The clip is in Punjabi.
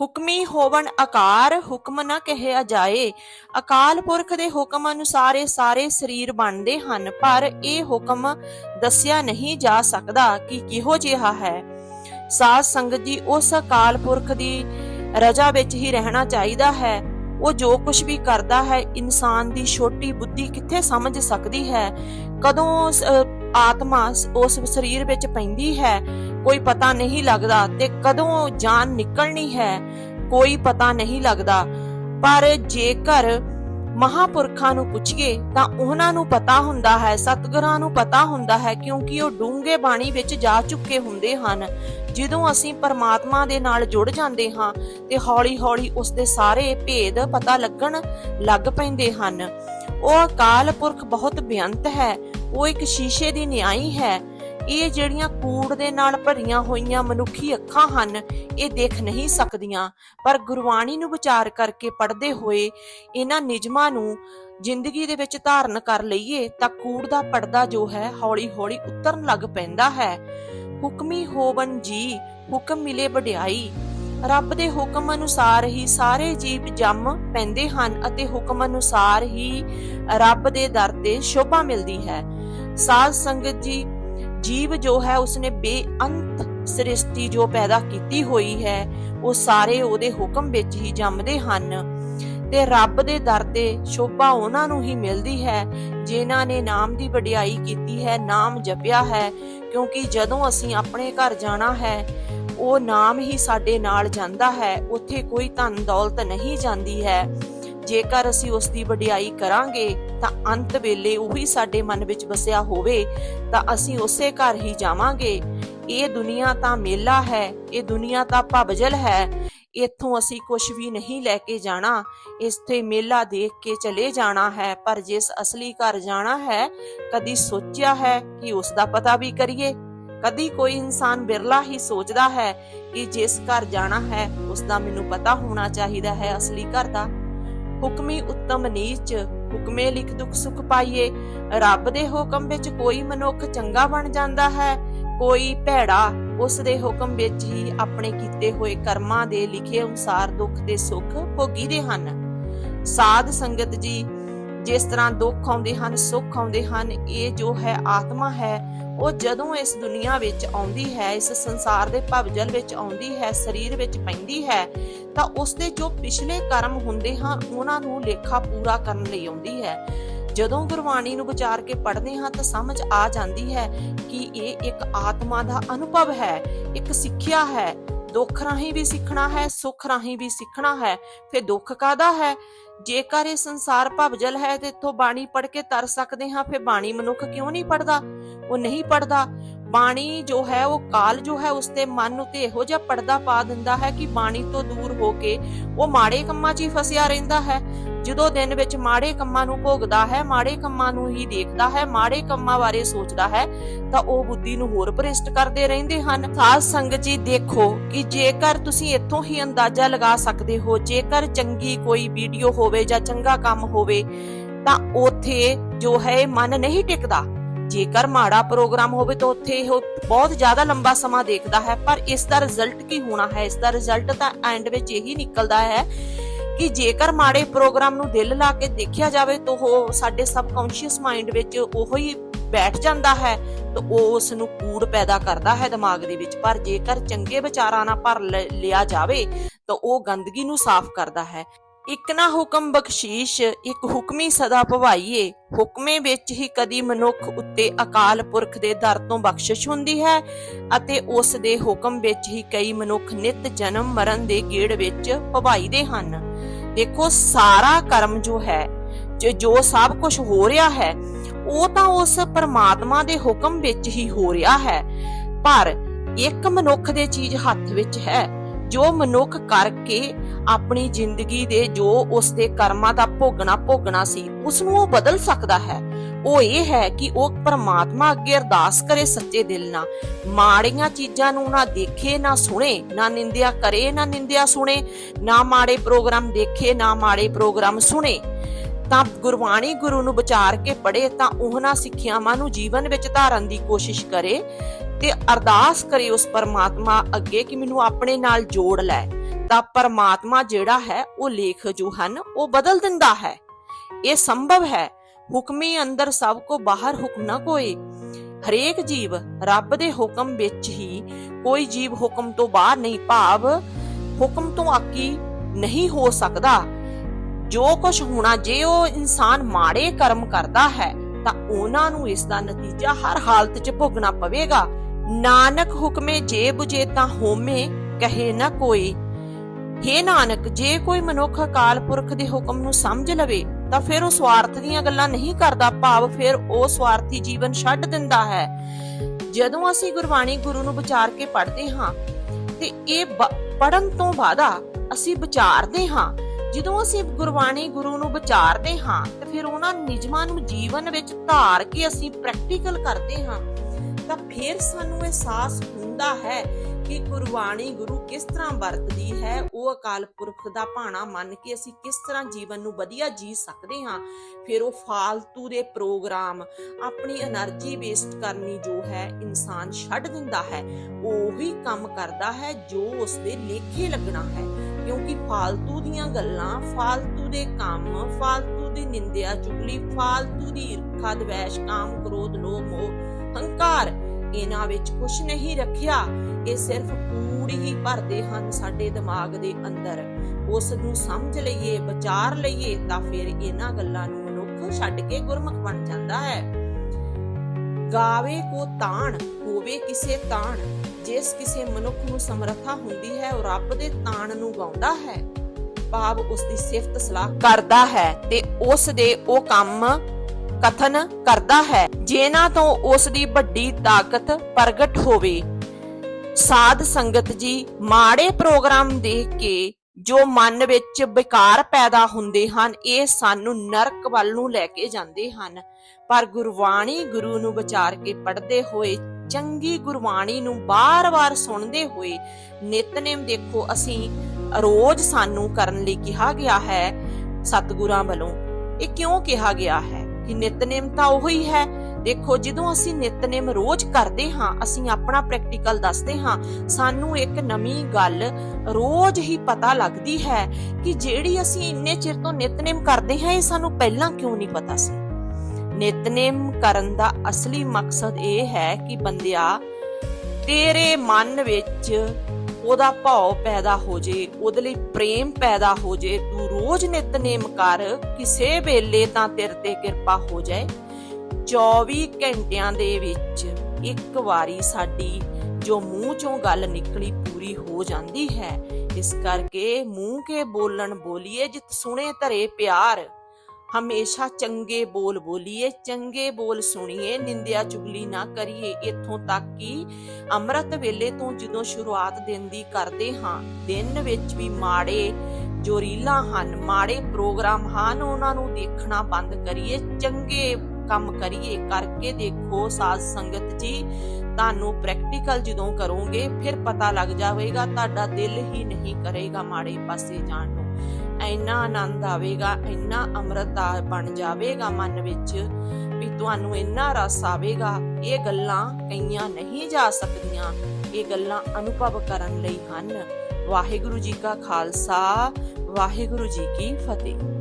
ਹੁਕਮੀ ਹੋਵਣ ਆਕਾਰ, ਹੁਕਮ ਨਾ ਕਹਿਆ ਜਾਏ। ਅਕਾਲ ਪੁਰਖ ਦੇ ਹੁਕਮ ਅਨੁਸਾਰ ਇਹ ਸਾਰੇ ਸਰੀਰ ਬਣਦੇ ਹਨ, ਪਰ ਇਹ ਹੁਕਮ ਦੱਸਿਆ ਨਹੀਂ ਜਾ ਸਕਦਾ ਕਿ ਕਿਹੋ ਜਿਹਾ ਹੈ। ਸਾਧ ਸੰਗਤ ਜੀ, ਉਸ ਅਕਾਲ ਪੁਰਖ ਦੀ ਰਜਾ ਵਿੱਚ ਹੀ ਰਹਿਣਾ ਚਾਹੀਦਾ ਹੈ। ਉਹ ਜੋ ਕੁਝ ਵੀ ਕਰਦਾ ਹੈ, ਇਨਸਾਨ ਦੀ ਛੋਟੀ ਬੁੱਧੀ ਕਿੱਥੇ ਸਮਝ ਸਕਦੀ ਹੈ? ਕਦੋਂ ਆਤਮਾ ਉਸ ਸਰੀਰ ਵਿੱਚ ਪੈਂਦੀ ਹੈ, ਕੋਈ ਪਤਾ ਨਹੀਂ ਲੱਗਦਾ ਤੇ ਕਦੋਂ ਜਾਨ ਨਿਕਲਣੀ ਹੈ, ਕੋਈ ਪਤਾ ਨਹੀਂ ਲੱਗਦਾ। ਪਰ ਜੇਕਰ ਮਹਾਪੁਰਖਾਂ ਨੂੰ ਪੁੱਛੀਏ, ਤਾਂ ਉਹਨਾਂ ਨੂੰ ਪਤਾ ਹੁੰਦਾ ਹੈ, ਸਤਿਗੁਰਾਂ ਨੂੰ ਪਤਾ ਹੁੰਦਾ ਹੈ, ਕਿਉਂਕਿ ਉਹ ਡੂੰਘੇ ਬਾਣੀ ਵਿੱਚ ਜਾ ਚੁੱਕੇ ਹੁੰਦੇ ਹਨ। ਜਦੋਂ ਅਸੀਂ ਪਰਮਾਤਮਾ ਦੇ ਨਾਲ ਜੁੜ ਜਾਂਦੇ ਹਾਂ, ਤੇ ਹੌਲੀ-ਹੌਲੀ ਉਸ ਦੇ ਸਾਰੇ ਭੇਦ ਪਤਾ ਲੱਗਣ ਲੱਗ ਪੈਂਦੇ ਹਨ। ਉਹ ਅਕਾਲ ਪੁਰਖ ਬਹੁਤ ਬੇਅੰਤ ਹੈ। ਉਹ ਇੱਕ ਸ਼ੀਸ਼ੇ ਦੀ ਨਿਆਈ ਹੈ। ਇਹ ਜਿਹੜੀਆਂ ਕੂੜ ਦੇ ਨਾਲ ਭਰੀਆਂ ਹੋਈਆਂ ਮਨੁੱਖੀ ਅੱਖਾਂ ਹਨ, ਇਹ ਦੇਖ ਨਹੀਂ ਸਕਦੀਆਂ। ਪਰ ਗੁਰਬਾਣੀ ਨੂੰ ਵਿਚਾਰ ਕਰਕੇ ਪੜ੍ਹਦੇ ਹੋਏ ਇਹਨਾਂ ਨਿਯਮਾਂ ਨੂੰ ਜ਼ਿੰਦਗੀ ਦੇ ਵਿੱਚ ਧਾਰਨ ਕਰ ਲਈਏ ਤਾਂ ਕੂੜ ਦਾ ਪਰਦਾ ਜੋ ਹੈ, ਹੌਲੀ-ਹੌਲੀ ਉਤਰਨ ਲੱਗ ਪੈਂਦਾ ਹੈ। ਹੁਕਮੀ ਹੋਵਨ ਜੀ, ਹੁਕਮ ਮਿਲੇ ਵਡਿਆਈ। ਰੱਬ ਦੇ ਹੁਕਮ ਅਨੁਸਾਰ ਹੀ ਸਾਰੇ ਜੀਵ ਜੰਮ ਪੈਂਦੇ ਹਨ ਅਤੇ ਹੁਕਮ ਅਨੁਸਾਰ ਹੀ ਰੱਬ ਦੇ ਦਰ ਤੇ ਸ਼ੋਭਾ ਮਿਲਦੀ ਹੈ। ਸਾਧ ਸੰਗਤ ਜੀ, ਜੀਵ ਜੋ ਹੈ ਉਸਨੇ ਬੇਅੰਤ ਸ੍ਰਿਸ਼ਟੀ ਜੋ ਪੈਦਾ ਕੀਤੀ ਹੋਈ ਹੈ, ਉਹ ਸਾਰੇ ਉਹਦੇ ਹੁਕਮ ਵਿੱਚ ਹੀ ਜੰਮਦੇ ਹਨ ਤੇ ਰੱਬ ਦੇ ਦਰ ਤੇ ਸ਼ੋਭਾ ਉਹਨਾਂ ਨੂੰ ਹੀ ਮਿਲਦੀ ਹੈ, ਜਿਨ੍ਹਾਂ ਨੇ ਨਾਮ ਦੀ ਵਡਿਆਈ ਕੀਤੀ ਹੈ, ਨਾਮ ਜਪਿਆ ਹੈ, ਕਿਉਂਕਿ ਜਦੋਂ ਅਸੀਂ ਆਪਣੇ ਘਰ ਜਾਣਾ ਹੈ ਉਹ ਨਾਮ ਹੀ ਸਾਡੇ ਨਾਲ ਜਾਂਦਾ ਹੈ, ਉੱਥੇ ਕੋਈ ਧਨ ਦੌਲਤ ਨਹੀਂ ਜਾਂਦੀ ਹੈ। ਜੇਕਰ ਅਸੀਂ ਉਸ ਦੀ ਵਡਿਆਈ ਕਰਾਂਗੇ, ਤਾਂ ਅੰਤ ਵੇਲੇ ਉਹੀ ਸਾਡੇ ਮਨ ਵਿੱਚ ਵਸਿਆ ਹੋਵੇ, ਤਾਂ ਅਸੀਂ ਉਸੇ ਘਰ ਹੀ ਜਾਵਾਂਗੇ। ਇਹ ਦੁਨੀਆ ਤਾਂ ਮੇਲਾ ਹੈ, ਇਹ ਦੁਨੀਆ ਤਾਂ ਭਵਜਲ ਹੈ, ਇੱਥੋਂ ਅਸੀਂ ਕੁਝ ਵੀ ਨਹੀਂ ਲੈ ਕੇ ਜਾਣਾ ਇਸਤੇ ਮੇਲਾ ਦੇਖ ਕੇ ਚਲੇ ਜਾਣਾ ਹੈ, ਪਰ ਜਿਸ ਅਸਲੀ ਘਰ ਜਾਣਾ ਹੈ, ਕਦੀ ਸੋਚਿਆ ਹੈ ਕਿ ਉਸ ਦਾ ਪਤਾ ਵੀ ਕਰੀਏ। ਕਦੀ ਕੋਈ ਇਨਸਾਨ ਬਿਰਲਾ ਹੀ ਸੋਚਦਾ ਹੈ ਕਿ ਜਿਸ ਘਰ ਜਾਣਾ ਹੈ ਉਸ ਦਾ ਮੈਨੂੰ ਪਤਾ ਹੋਣਾ ਚਾਹੀਦਾ ਹੈ ਅਸਲੀ ਘਰ ਦਾ। ਹੁਕਮੀ ਉੱਤਮ ਨੀਚ, ਹੁਕਮੇ ਲਿਖ ਦੁਖ ਸੁਖ ਪਾਈਏ। ਰੱਬ ਦੇ ਹੁਕਮ ਵਿੱਚ ਕੋਈ ਮਨੁੱਖ ਚੰਗਾ ਬਣ ਜਾਂਦਾ ਹੈ, ਕੋਈ ਭੈੜਾ, ਉਸ ਦੇ ਹੁਕਮ ਵਿੱਚ ਹੀ ਆਪਣੇ ਕੀਤੇ ਹੋਏ ਕਰਮਾਂ ਦੇ ਲਿਖੇ ਅਨੁਸਾਰ ਦੁੱਖ ਤੇ ਸੁੱਖ ਭੋਗੀਦੇ ਹਨ। ਸਾਧ ਸੰਗਤ ਜੀ ਜਿਸ ਤਰ੍ਹਾਂ ਦੁੱਖ ਆਉਂਦੇ ਹਨ, ਸੁੱਖ ਆਉਂਦੇ ਹਨ, ਇਹ ਜੋ ਹੈ ਆਤਮਾ ਹੈ, ਉਹ ਜਦੋਂ ਇਸ ਦੁਨੀਆ ਵਿੱਚ ਆਉਂਦੀ ਹੈ, ਇਸ ਸੰਸਾਰ ਦੇ ਭਵਜਲ ਵਿੱਚ ਆਉਂਦੀ ਹੈ, ਸਰੀਰ ਵਿੱਚ ਪੈਂਦੀ ਹੈ, ਤਾਂ ਉਸ ਦੇ ਜੋ ਪਿਛਲੇ ਕਰਮ ਹੁੰਦੇ ਹਨ, ਉਹਨਾਂ ਨੂੰ ਲੇਖਾ ਪੂਰਾ ਕਰਨ ਲਈ ਆਉਂਦੀ ਹੈ। ਜਦੋਂ ਗੁਰਬਾਣੀ ਨੂੰ ਵਿਚਾਰ ਕੇ ਪੜ੍ਹਦੇ ਹਾਂ, ਤਾਂ ਸਮਝ ਆ ਜਾਂਦੀ ਹੈ ਕਿ ਇਹ ਇੱਕ ਆਤਮਾ ਦਾ ਅਨੁਭਵ ਹੈ, ਇੱਕ ਸਿੱਖਿਆ ਹੈ ਦੁੱਖ ਰਾਹੀਂ ਵੀ ਸਿੱਖਣਾ ਹੈ, ਸੁੱਖ ਰਾਹੀਂ ਵੀ ਸਿੱਖਣਾ ਹੈ, ਫਿਰ ਦੁੱਖ ਕਾਦਾ ਹੈ? ਜੇਕਰ ਇਹ ਸੰਸਾਰ ਭਵਜਲ ਹੈ ਤੇ ਇਥੋਂ ਬਾਣੀ ਪੜ੍ਹ ਕੇ ਤਰ ਸਕਦੇ ਹਾਂ, ਫਿਰ ਬਾਣੀ ਮਨੁੱਖ ਕਿਉਂ ਨਹੀਂ ਪੜਦਾ ਉਹ ਨਹੀਂ ਪੜਦਾ ਬਾਣੀ ਜੋ ਹੈ, ਉਹ ਕਾਲ ਜੋ ਹੈ, ਉਸ ਤੇ ਮਨ ਉਤੇ ਇਹੋ ਜਿਹਾ ਪਰਦਾ ਪਾ ਦਿੰਦਾ ਹੈ ਕਿ ਬਾਣੀ ਤੋਂ ਦੂਰ ਹੋ ਕੇ ਉਹ ਮਾੜੇ ਕੰਮਾਂ 'ਚ ਹੀ ਫਸਿਆ ਰਹਿੰਦਾ ਹੈ। ਜਦੋਂ ਦਿਨ ਵਿੱਚ ਮਾੜੇ ਕੰਮਾਂ ਨੂੰ ਭੋਗਦਾ ਹੈ, ਮਾੜੇ ਕੰਮਾਂ ਨੂੰ ਹੀ ਦੇਖਦਾ ਹੈ, ਮਾੜੇ ਕੰਮਾਂ ਬਾਰੇ ਸੋਚਦਾ ਹੈ, ਤਾਂ ਉਹ ਬੁੱਧੀ ਨੂੰ ਹੋਰ ਭ੍ਰਿਸ਼ਟ ਕਰਦੇ ਰਹਿੰਦੇ ਹਨ। ਸਾਧ ਸੰਗਤ ਜੀ, ਦੇਖੋ ਕਿ ਜੇਕਰ ਤੁਸੀਂ ਇੱਥੋਂ ਹੀ ਅੰਦਾਜ਼ਾ ਲਗਾ ਸਕਦੇ ਹੋ, ਜੇਕਰ ਚੰਗੀ ਕੋਈ ਵੀਡੀਓ ਹੋਵੇ ਜਾਂ ਚੰਗਾ ਕੰਮ ਹੋਵੇ, ਤਾਂ ਉਥੇ ਜੋ ਹੈ ਮਨ ਨਹੀਂ ਟਿਕਦਾ। ਜੇਕਰ ਮਾੜਾ ਪ੍ਰੋਗਰਾਮ ਹੋਵੇ ਤਾਂ ਉੱਥੇ ਉਹ ਬਹੁਤ ਜ਼ਿਆਦਾ ਲੰਬਾ ਸਮਾਂ ਦੇਖਦਾ ਹੈ, ਪਰ ਇਸ ਦਾ ਰਿਜ਼ਲਟ ਕੀ ਹੋਣਾ ਹੈ? ਇਸ ਦਾ ਰਿਜ਼ਲਟ ਤਾਂ ਐਂਡ ਵਿੱਚ ਇਹੀ ਨਿਕਲਦਾ ਹੈ ਕਿ ਜੇਕਰ ਮਾੜੇ ਪ੍ਰੋਗਰਾਮ ਨੂੰ ਦਿਲ ਲਾ ਕੇ ਦੇਖਿਆ ਜਾਵੇ ਤਾਂ ਉਹ ਸਾਡੇ ਸਬਕੌਂਸ਼ੀਅਸ ਮਾਈਂਡ ਵਿੱਚ ਉਹੋ ਹੀ ਬੈਠ ਜਾਂਦਾ ਹੈ ਤਾਂ ਉਹ ਉਸ ਨੂੰ ਕੂੜ ਪੈਦਾ ਕਰਦਾ ਹੈ ਦਿਮਾਗ ਦੇ ਵਿੱਚ। ਪਰ ਜੇਕਰ ਚੰਗੇ ਵਿਚਾਰਾਂ ਨਾਲ ਭਰ ਲਿਆ ਜਾਵੇ ਤਾਂ ਉਹ ਗੰਦਗੀ ਨੂੰ ਸਾਫ਼ ਕਰਦਾ ਹੈ। ਇੱਕ ਨਾ ਹੁਕਮ ਬਖਸ਼ੀਸ਼, ਇੱਕ ਹੁਕਮੀ ਸਦਾ ਭਵਾਈਏ। ਹੁਕਮੇ ਵਿੱਚ ਹੀ ਕਦੀ ਮਨੁੱਖ ਉੱਤੇ ਅਕਾਲ ਪੁਰਖ ਦੇ ਦਰ ਤੋਂ ਬਖਸ਼ਿਸ਼ ਹੁੰਦੀ ਹੈ ਅਤੇ ਉਸ ਦੇ ਹੁਕਮ ਵਿੱਚ ਹੀ ਕਈ ਮਨੁੱਖ ਨਿਤ ਜਨਮ ਮਰਨ ਦੇ ਗੇੜ ਵਿੱਚ ਭਵਾਈਦੇ ਹਨ। ਦੇਖੋ, ਸਾਰਾ ਕਰਮ ਜੋ ਹੈ, ਜੋ- ਜੋ ਸਭ ਕੁਝ ਹੋ ਰਿਹਾ ਹੈ, ਉਹ ਤਾਂ ਉਸ ਪਰਮਾਤਮਾ ਦੇ ਹੁਕਮ ਵਿੱਚ ਹੀ ਹੋ ਰਿਹਾ ਹੈ। ਪਰ ਇੱਕ ਮਨੁੱਖ ਦੇ ਚੀਜ਼ ਹੱਥ ਵਿੱਚ ਹੈ। ਜੋ ਮਨੁੱਖ ਕਰਕੇ ਆਪਣੀ ਜ਼ਿੰਦਗੀ ਦੇ ਜੋ ਉਸ ਦੇ ਕਰਮਾਂ ਦਾ ਭੋਗਣਾ ਭੋਗਣਾ ਸੀ ਉਸ ਨੂੰ ਉਹ ਬਦਲ ਸਕਦਾ ਹੈ। ਉਹ ਇਹ ਹੈ ਕਿ ਉਹ ਪਰਮਾਤਮਾ ਅੱਗੇ ਅਰਦਾਸ ਕਰੇ ਸੱਚੇ ਦਿਲ ਨਾਲ। ਮਾੜੀਆਂ ਚੀਜ਼ਾਂ ਨੂੰ ਨਾ ਦੇਖੇ, ਨਾ ਸੁਣੇ, ਨਾ ਨਿੰਦਿਆ ਕਰੇ, ਨਾ ਨਿੰਦਿਆ ਸੁਣੇ, ਨਾ ਮਾੜੇ ਪ੍ਰੋਗਰਾਮ ਦੇਖੇ, ਨਾ ਮਾੜੇ ਪ੍ਰੋਗਰਾਮ ਸੁਣੇ। ਤਾਂ ਗੁਰਬਾਣੀ ਗੁਰੂ ਨੂੰ ਵਿਚਾਰ ਕੇ ਪੜ੍ਹੇ ਤਾਂ ਉਹਨਾਂ ਸਿੱਖਿਆਵਾਂ ਨੂੰ ਜੀਵਨ ਵਿੱਚ ਧਾਰਨ ਦੀ ਕੋਸ਼ਿਸ਼ ਕਰੇ। ਤੇ ਅਰਦਾਸ ਕਰੇ ਉਸ ਪਰਮਾਤਮਾ ਅੱਗੇ ਕਿ ਮੈਨੂੰ ਆਪਣੇ ਨਾਲ ਜੋੜ ਲੈ। ਤਾਂ ਪਰਮਾਤਮਾ ਜਿਹੜਾ ਹੈ, ਉਹ ਲੇਖ ਜੋ ਹਨ, ਉਹ ਬਦਲ ਦਿੰਦਾ ਹੈ। ਇਹ ਸੰਭਵ ਹੈ, ਹੁਕਮੇ ਅੰਦਰ ਸਭ ਕੋ ਬਾਹਰ ਹੁਕਮ ਨਾ ਕੋਏ। ਹਰੇਕ ਜੀਵ ਰੱਬ ਦੇ ਹੁਕਮ ਵਿੱਚ ਹੀ ਕੋਈ ਜੀਵ ਹੁਕਮ ਤੋਂ ਬਾਹਰ ਨਹੀਂ ਭਾਵ, ਹੁਕਮ ਤੋਂ ਆਕੀ ਨਹੀਂ ਹੋ ਸਕਦਾ। ਜੋ ਕੁਝ ਹੋਣਾ, ਜੇ ਉਹ ਇਨਸਾਨ ਮਾੜੇ ਕਰਮ ਕਰਦਾ ਹੈ, ਤਾਂ ਉਹਨਾਂ ਨੂੰ ਇਸ ਦਾ ਨਤੀਜਾ ਹਰ ਹਾਲਤ 'ਚ ਭੋਗਣਾ ਪਵੇਗਾ। ਨਾਨਕ ਹੁਕਮੇ ਜੇ 부ਜੇ ਤਾਂ ਹੋਮੇ, ਕਹੇ ਨਾ ਕੋਈ। ਹੇ ਨਾਨਕ, ਜੇ ਕੋਈ ਮਨੁੱਖ ਅਕਾਲ ਪੁਰਖ ਦੇ ਹੁਕਮ ਨੂੰ ਸਮਝ ਲਵੇ, ਤਾਂ ਫਿਰ ਉਹ ਸਵਾਰਥ ਦੀਆਂ ਗੱਲਾਂ ਨਹੀਂ ਕਰਦਾ। ਭਾਵ ਫਿਰ ਉਹ ਸਵਾਰਥੀ ਜੀਵਨ ਛੱਡ ਦਿੰਦਾ ਹੈ। ਜਦੋਂ ਅਸੀਂ ਗੁਰਬਾਣੀ ਗੁਰੂ ਨੂੰ ਵਿਚਾਰ ਕੇ ਪੜ੍ਹਦੇ ਹਾਂ, ਤੇ ਇਹ ਪੜਨ ਤੋਂ ਬਾਅਦ ਅਸੀਂ ਵਿਚਾਰਦੇ ਹਾਂ। ਜਦੋਂ ਅਸੀਂ ਗੁਰਬਾਣੀ ਗੁਰੂ ਨੂੰ ਵਿਚਾਰਦੇ ਹਾਂ, ਤੇ ਫਿਰ ਉਹਨਾਂ ਨਿਯਮਾਂ ਨੂੰ ਜੀਵਨ ਵਿੱਚ ਧਾਰ ਕੇ ਅਸੀਂ ਪ੍ਰੈਕਟੀਕਲ ਕਰਦੇ ਹਾਂ। ਤਾਂ ਫਿਰ ਸਾਨੂੰ ਅਹਿਸਾਸ ਹੁੰਦਾ ਹੈ ਕਿ ਗੁਰਬਾਣੀ ਗੁਰੂ ਕਿਸ ਤਰ੍ਹਾਂ ਵਰਤਦੀ ਹੈ, ਉਹ ਅਕਾਲ ਪੁਰਖ ਦਾ ਭਾਣਾ ਮੰਨ ਕੇ ਅਸੀਂ ਕਿਸ ਤਰ੍ਹਾਂ ਜੀਵਨ ਨੂੰ ਵਧੀਆ ਜੀ ਸਕਦੇ ਹਾਂ। ਫਿਰ ਉਹ ਫਾਲਤੂ ਦੇ ਪ੍ਰੋਗਰਾਮ, ਆਪਣੀ એનર્ਜੀ ਵੇਸਟ ਕਰਨੀ ਜੋ ਹੈ, ਇਨਸਾਨ ਛੱਡ ਦਿੰਦਾ ਹੈ। ਉਹੀ ਕੰਮ ਕਰਦਾ ਹੈ ਜੋ ਉਸ ਦੇ ਲੇਖੇ ਲੱਗਣਾ ਹੈ। ਕਿਉਂਕਿ ਫਾਲਤੂ ਦੀਆਂ ਗੱਲਾਂ, ਫਾਲਤੂ ਦੇ ਕੰਮ, ਫਾਲਤੂ ਦੀ ਨਿੰਦਿਆ, ਚੁਗਲੀ, ਫਾਲਤੂ ਦੀ ਈਰਖਾ, ਦਵੈਸ਼, ਕਾਮ, ਕ੍ਰੋਧ, ਲੋਭ, ਮੋਹ, ਹੰਕਾਰ ਇਹਨਾਂ ਵਿੱਚ ਕੁਝ ਨਹੀਂ ਰੱਖਿਆ। ਇਹ ਸਿਰਫ ਕੂੜ ਹੀ ਭਰਦੇ ਹਨ ਸਾਡੇ ਦਿਮਾਗ ਦੇ ਅੰਦਰ। ਉਸ ਨੂੰ ਸਮਝ ਲਈਏ, ਵਿਚਾਰ ਲਈਏ ਤਾਂ ਫਿਰ ਇਹਨਾਂ ਗੱਲਾਂ ਨੂੰ ਮਨੁੱਖ ਛੱਡ ਕੇ ਗੁਰਮੁਖ ਬਣ ਜਾਂਦਾ ਹੈ। ਗਾਵੇ ਕੋ ਤਾਣ, ਹੋਵੇ ਕਿਸੇ ਤਾਣ। ਜਿਸ ਕਿਸੇ ਮਨੁੱਖ ਨੂੰ ਸਮਰੱਥਾ ਹੁੰਦੀ ਹੈ, ਉਹ ਰੱਬ ਦੇ ਤਾਣ ਨੂੰ ਗਾਉਂਦਾ ਹੈ। ਭਾਵ ਉਸ ਦੀ ਸਿਫਤ ਸਲਾਹ ਕਰਦਾ ਹੈ ਤੇ ਉਸ ਦੇ ਉਹ ਕੰਮ ਕਥਨ ਕਰਦਾ ਹੈ, ਜਿਨ੍ਹਾਂ ਤੋਂ ਉਸ ਦੀ ਵੱਡੀ ਤਾਕਤ ਪ੍ਰਗਟ ਹੋਵੇ। ਸਾਧ ਸੰਗਤ ਜੀ, ਮਾੜੇ ਪ੍ਰੋਗਰਾਮ ਦੇਖ ਕੇ ਜੋ ਮਨ ਵਿੱਚ ਵਿਕਾਰ ਪੈਦਾ ਹੁੰਦੇ ਹਨ, ਇਹ ਸਾਨੂੰ ਨਰਕ ਵੱਲ ਨੂੰ ਲੈ ਕੇ ਜਾਂਦੇ ਹਨ। ਪਰ ਗੁਰਬਾਣੀ ਗੁਰੂ ਨੂੰ ਵਿਚਾਰ ਕੇ ਪੜ੍ਹਦੇ ਹੋਏ, ਚੰਗੀ ਗੁਰਬਾਣੀ ਨੂੰ ਬਾਰ-ਬਾਰ ਸੁਣਦੇ ਹੋਏ, ਨਿਤਨੇਮ ਦੇਖੋ ਅਸੀਂ ਰੋਜ਼ ਸਾਨੂੰ ਕਰਨ ਲਈ ਕਿਹਾ ਗਿਆ ਹੈ, ਸਤਿਗੁਰਾਂ ਵੱਲੋਂ। ਇਹ ਕਿਉਂ ਕਿਹਾ ਗਿਆ ਹੈ ਕਿ ਨਿਤਨੇਮ ਤਾਂ ਉਹੀ ਹੈ? ਦੇਖੋ, ਜਦੋਂ ਅਸੀਂ ਨਿਤਨੇਮ ਰੋਜ਼ ਕਰਦੇ ਹਾਂ, ਅਸੀਂ ਆਪਣਾ ਪ੍ਰੈਕਟੀਕਲ ਦੱਸਦੇ ਹਾਂ, ਸਾਨੂੰ ਇੱਕ ਨਵੀਂ ਗੱਲ ਰੋਜ਼ ਹੀ ਪਤਾ ਲੱਗਦੀ ਹੈ ਕਿ ਜਿਹੜੀ ਅਸੀਂ ਇੰਨੇ ਚਿਰ ਤੋਂ ਨਿਤਨੇਮ ਕਰਦੇ ਹਾਂ, ਇਹ ਸਾਨੂੰ ਪਹਿਲਾਂ ਕਿਉਂ ਨਹੀਂ ਪਤਾ ਸੀ? ਨਿਤਨੇਮ ਕਰਨ ਦਾ ਅਸਲੀ ਮਕਸਦ ਇਹ ਹੈ ਕਿ ਬੰਦਿਆ, ਤੇਰੇ ਮਨ ਵਿੱਚ ਉਹਦਾ ਭਾਵ ਪੈਦਾ ਹੋ ਜੇ, ਉਹਦੇ ਲਈ ਪ੍ਰੇਮ ਪੈਦਾ ਹੋ ਜੇ, ਤੂੰ ਰੋਜ਼ ਨਿਤਨੇਮ ਕਰ, ਕਿਸੇ ਵੇਲੇ ਤਾਂ ਤੇਰੇ ਤੇ ਕਿਰਪਾ ਹੋ ਜਾਏ। 24 ਘੰਟਿਆਂ ਦੇ ਵਿੱਚ ਇੱਕ ਵਾਰੀ ਸਾਡੀ ਜੋ ਮੂੰਹ ਚੋਂ ਗੱਲ ਨਿਕਲੀ ਪੂਰੀ ਹੋ ਜਾਂਦੀ ਹੈ। ਇਸ ਕਰਕੇ ਮੂੰਹ ਕੇ ਬੋਲਣ ਬੋਲੀਏ, ਜਿਤ ਸੁਣੇ ਧਰੇ ਪਿਆਰ। ਹਮੇਸ਼ਾ ਚੰਗੇ ਬੋਲ ਬੋਲੀਏ, ਚੰਗੇ ਬੋਲ ਸੁਣੀਏ, ਨਿੰਦਿਆ ਚੁਗਲੀ ਨਾ ਕਰੀਏ। ਇੱਥੋਂ ਤੱਕ ਕਿ ਅੰਮ੍ਰਿਤ ਵੇਲੇ ਤੋਂ ਜਦੋਂ ਸ਼ੁਰੂਆਤ ਦਿਨ ਦੀ ਕਰਦੇ ਹਾਂ, ਦਿਨ ਵਿੱਚ ਵੀ ਮਾੜੇ ਜੋ ਰੀਲਾਂ ਹਨ, ਮਾੜੇ ਪ੍ਰੋਗਰਾਮ ਹਨ, ਉਹਨਾਂ ਨੂੰ ਦੇਖਣਾ ਬੰਦ ਕਰੀਏ, ਚੰਗੇ ਕੰਮ ਕਰੀਏ, ਕਰਕੇ ਦੇਖੋ ਸਾਧ ਸੰਗਤ ਜੀ, ਤੁਹਾਨੂੰ ਪ੍ਰੈਕਟੀਕਲ ਜਦੋਂ ਕਰੋਗੇ, ਫਿਰ ਪਤਾ ਲੱਗ ਜਾਵੇਗਾ, ਤੁਹਾਡਾ ਦਿਲ ਹੀ ਨਹੀਂ ਕਰੇਗਾ ਮਾੜੇ ਪਾਸੇ ਜਾਣ ਇੰਨਾ ਆਨੰਦ ਆਵੇਗਾ, ਇੰਨਾ ਅੰਮ੍ਰਿਤ ਬਣ ਜਾਵੇਗਾ ਮਨ ਵਿੱਚ ਵੀ ਤੁਹਾਨੂੰ ਇੰਨਾ ਰਸ ਆਵੇਗਾ, ਇਹ ਗੱਲਾਂ ਕਈਆਂ ਨਹੀਂ ਜਾ ਸਕਦੀਆਂ। ਇਹ ਗੱਲਾਂ ਅਨੁਭਵ ਕਰਨ ਲਈ ਹਨ। ਵਾਹਿਗੁਰੂ ਜੀ ਕਾ ਖਾਲਸਾ, ਵਾਹਿਗੁਰੂ ਜੀ ਕੀ ਫਤਿਹ।